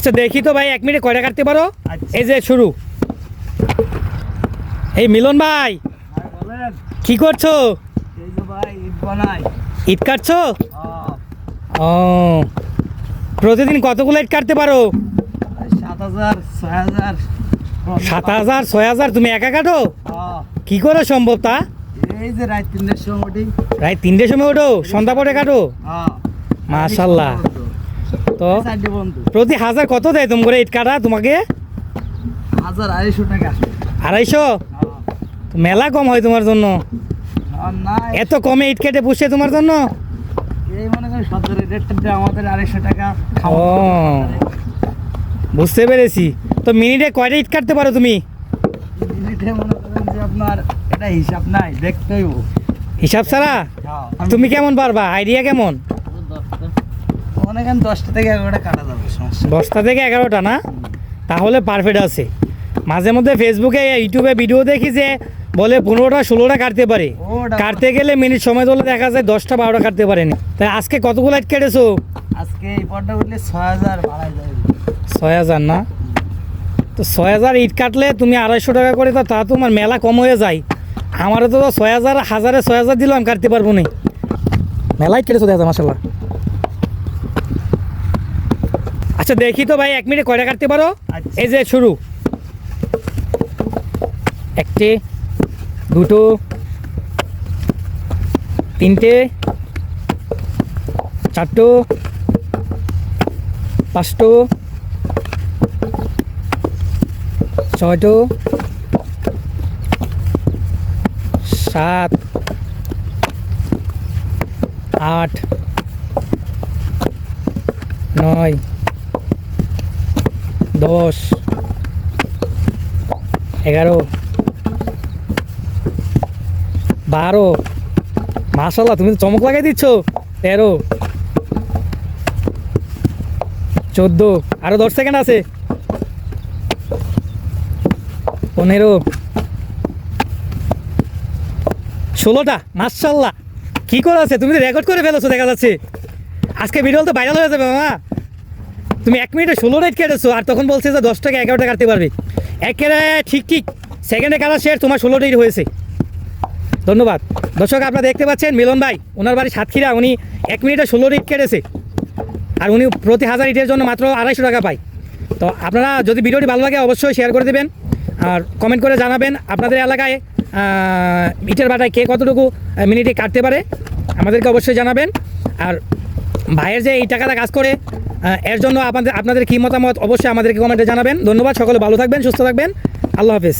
আচ্ছা দেখি তো ভাই এক মিনিট কয়টা কাটতে পারো? আচ্ছা। এই যে শুরু। এই মিলন ভাই কি করছ? ইট কাটছো? হ্যাঁ, ও প্রতিদিন কতগুলো ইট কাটতে পারো? সাত হাজার ছয় হাজার। তুমি একা কাটো? হ্যাঁ, কি করে সম্ভব তা? এই যে রাত তিনটের সময় উঠি। প্রায় তিনটের সময় ওঠো সন্ধ্যা পরে কাটো? হ্যাঁ। মাশাল্লাহ। তো প্রতি হাজার কত দেয় তুমি করে ইট কাটা তোমাকে? হাজার আড়াইশো টাকা আড়াইশো? হ্যাঁ, মেলা কম হয় তোমার জন্য। এত কমে ইট কেটে পুষে তোমার জন্য? ও। বুঝতে পেরেছি। তো মিনিটে কয়টা ইট কাটতে পারো তুমি? হিসাব নাই হিসাব ছাড়া? তুমি কেমন পারবা? আইডিয়া কেমন? মনে করেন দশটা থেকে এগারোটা কাটা যাবে সমস্যা দশটা থেকে এগারোটা না? তাহলে পারফেক্ট আছে। মাঝে মধ্যে ফেসবুকে ইউটিউবে ভিডিও দেখি যে বলে পনেরোটা ষোলোটা কাটতে পারে। কাটতে গেলে মিনিট সময় ধরলে দেখা যায় দশটা বারোটা কাটতে পারেনি। তাই আজকে কতগুলো ইট কেটেছো? আজকে এই উঠলে ছয় হাজার ভাড়ায় যাবে ছয় হাজার না? তো ছয় হাজার ইট কাটলে তুমি আড়াইশো টাকা করে তো তা তোমার মেলা কম হয়ে যায়। আমারও তো ছয় হাজার হাজারে ছয় হাজার দিলাম কাটতে পারব না। মেলাই কেটেছো দেখা মাসাল্লাহ আচ্ছা দেখি তো ভাই এক মিনিট কয়টা কাটতে পারো আচ্ছা। এই যে শুরু একটি দুটো তিনটে চারটো পাঁচটো ছয়টো সাত আট নয় দশ, এগারো, বারো। মাসাল্লাহ তুমি তো চমক লাগাই দিচ্ছ। তেরো, চোদ্দ, আরও দশ সেকেন্ড আছে। পনেরো, ষোলোটা মার্শাল্লাহ কি করে আছে? তুমি তো রেকর্ড করে ফেলেছো, দেখা যাচ্ছে। আজকে ভিডিও তো ভাইরাল হয়ে যাবে, মামা। তুমি এক মিনিটে ষোলো রেট কেটেছো আর তখন বলছে যে দশ টাকা এগারোটা কাটতে পারবে। একেবারে ঠিক ঠিক সেকেন্ডে কাটা শেয়ার তোমার ষোলো রেট হয়েছে। ধন্যবাদ। দর্শক, আপনারা দেখতে পাচ্ছেন মিলন ভাই, ওনার বাড়ি সাতক্ষীরা, উনি এক মিনিটে ষোলো রেট কেটেছে। আর উনি প্রতি হাজার ইটের জন্য মাত্র আড়াইশো টাকা পায়। তো আপনারা যদি ভিডিওটি ভালো লাগে, অবশ্যই শেয়ার করে দেবেন। আর কমেন্ট করে জানাবেন আপনাদের এলাকায় ইটের বাটায় কে কতটুকু মিনিটে কাটতে পারে। আমাদেরকে অবশ্যই জানাবেন। আর ভাইয়ের যে এই টাকাটা কাজ করে এর জন্য আপনাদের আপনাদের কী মতামত অবশ্যই আমাদেরকে কমেন্টে জানাবেন। ধন্যবাদ, সকলে ভালো থাকবেন, সুস্থ থাকবেন। আল্লাহ হাফেজ।